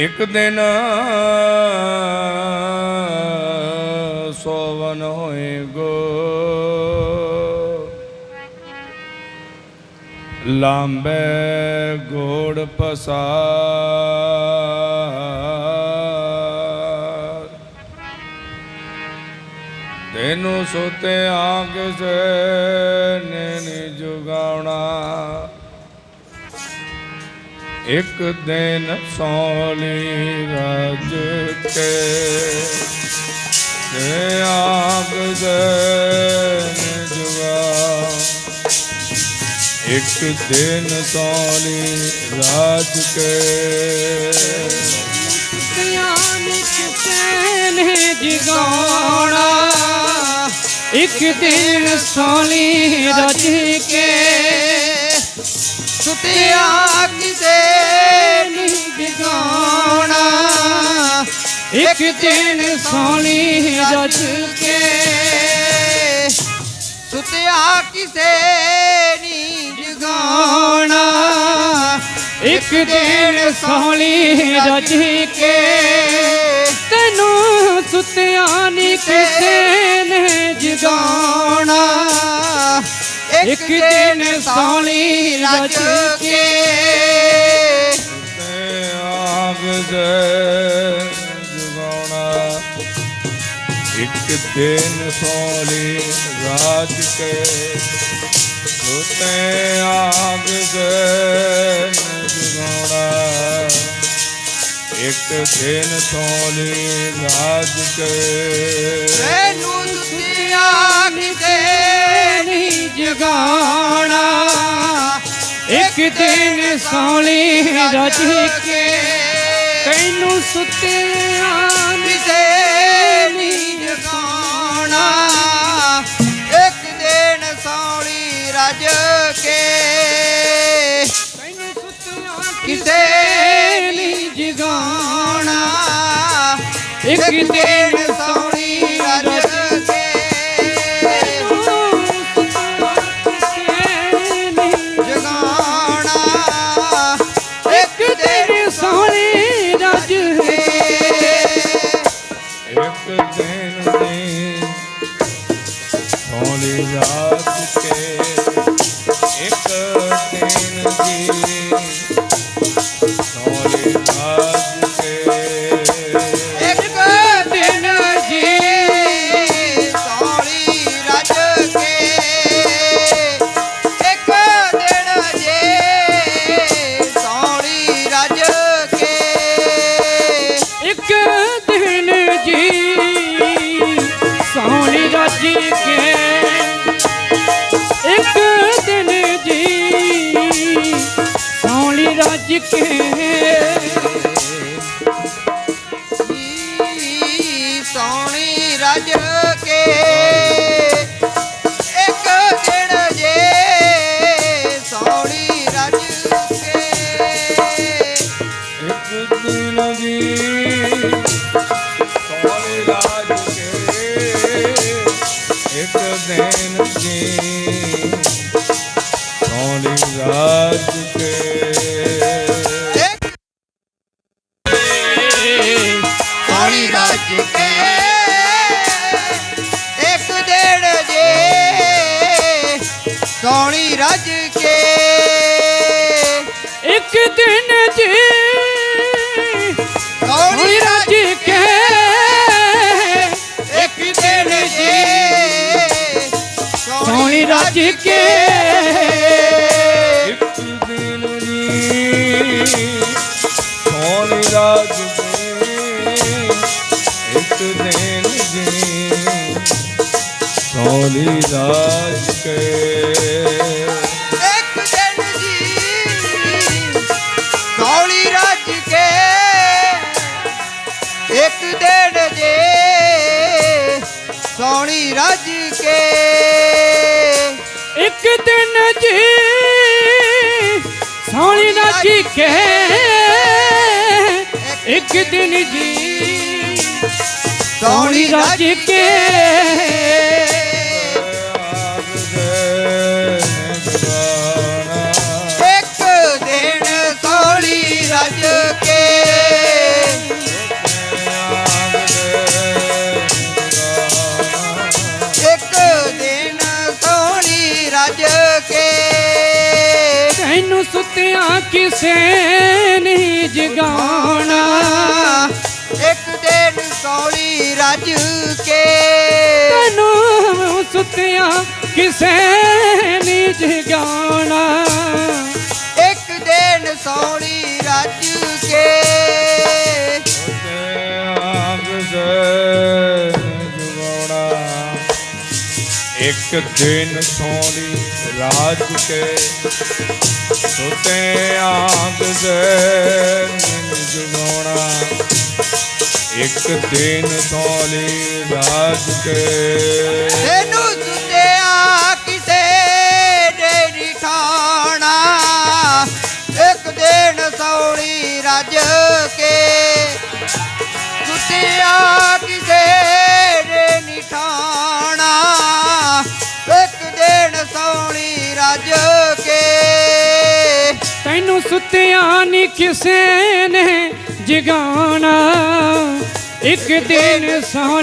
ਇੱਕ ਦਿਨ ਸੋਵਨ ਹੋਏ ਗੋ। ਲਾਂਬੇ ਗੋੜ ਪਸਾਰ। ਤੈਨੂੰ ਸੋਤੇ ਆਂਗ ਸੇ ਨੇ ਜੁਗਾਉਣਾ। ਇੱਕ ਦਿਨ ਸੋਲੀ ਰਜ ਕੇ ਤੇ ਆਗ ਦੇ ਜੁਗਾ ਇੱਕ ਦਿਨ ਸੋਲੀ ਰਾਜ ਕੇ ਧਿਆਨ ਕਿਸੇ ਜਗਾਉਣਾ ਇੱਕ ਦਿਨ ਸੋਲੀ ਰਜ ਕੇ ਸੁਤਿਆ ਕਿਸੇ ਇੱਕ ਦਿਨ ਸੋਲੀ ਰਜ ਕੇ ਸੁਤਿਆ ਕਿਸੇ ਨੀ ਜਗਾਉਣਾ। ਇੱਕ ਦਿਨ ਸੋਲੀ ਰਜ ਕੇ ਤੈਨੂੰ ਸੁਤਿਆ ਨੀ ਕਿਸੇ ਨੇ ਜਗਾਉਣਾ। ਇੱਕ ਦਿਨ ਸੋਲੀ ਰਜ ਕੇ ਤੇ ਆਗ ਦੇ ਇੱਕ ਦਿਨ ਸੋਲੀ ਰਾਜ ਕੇ ਸੁਤੇ ਆਗ ਦੇ ਜੁਗਾਉਣਾ ਇੱਕ ਦਿਨ ਸੋਲੀ ਰਾਜ ਕੇ ਤੈਨੂੰ ਸੁਤਿਆ ਕਿਸੇ ਨੀ ਜਗਾਉਣਾ। ਇੱਕ ਦਿਨ ਸੋਲੀ ਰਜ ਕੇ ਤੈਨੂੰ ਸੁੱਤਿਆਂ ਨੀ ਕਿਸੇ ਸੌਲੀ ਰਜ ਕੇ। ਤੈਨੂੰ ਸੁੱਤਿਆਂ ਕਿਸੇ ਨੀ ਜਗਾਉਣਾ। ਇੱਕ ਦਿਨ ਦਿਨ ਰਜ ਸੋਣੀ ਰਜ ਕੇ। ਇੱਕ ਦਿਨ ਜੇ ਸੋਣੀ ਰਜ ਕੇ। ਇੱਕ ਦਿਨ ਜੀ ਸੋਣੀ ਰਜ ਕੇ। ਸੋਲੀ ਰਾਤ ਕੇ ਇੱਕ ਦਿਨ ਜੀ ਸੌਲੀ ਰੱਜ ਕੇ ਇੱਕ ਦਿਨ ਜੇ ਸੌਣੀ ਰੱਜ ਕੇ ਇੱਕ ਦਿਨ ਜੀ ਸੋਹਣੀ ਰਜ ਕੇ ਇੱਕ ਦਿਨ ਜੀ ਸੋਹਣੀ ਰਜ ਕੇ ਕਿਸੇ ਨਹੀਂ ਜਗਾਉਣਾ। ਇੱਕ ਦਿਨ ਸੌਲੀ ਰੱਜ ਕੇ ਤੈਨੂੰ ਸੁੱਤਿਆਂ ਕਿਸੇ ਨਹੀਂ ਜਗਾਉਣਾ। ਇੱਕ ਦਿਨ ਸੌਲੀ ਰੱਜ ਕੇ ਸੁਤੇ ਆਗ ਇੱਕ ਦਿਨ ਸੋਲੀ ਰਾਜ ਕੇ ਸੁਤੇ ਆਗ ਸੇ ਜੁਗਾਉਣਾ। ਇੱਕ ਦਿਨ ਸੋਲੀ ਰਾਜ ਕੇ ਸੁੱਤਿਆਂ ਨਹੀਂ ਕਿਸੇ ਨੇ ਜਗਾਉਣਾ। ਇੱਕ ਦਿਨ ਸੌਂ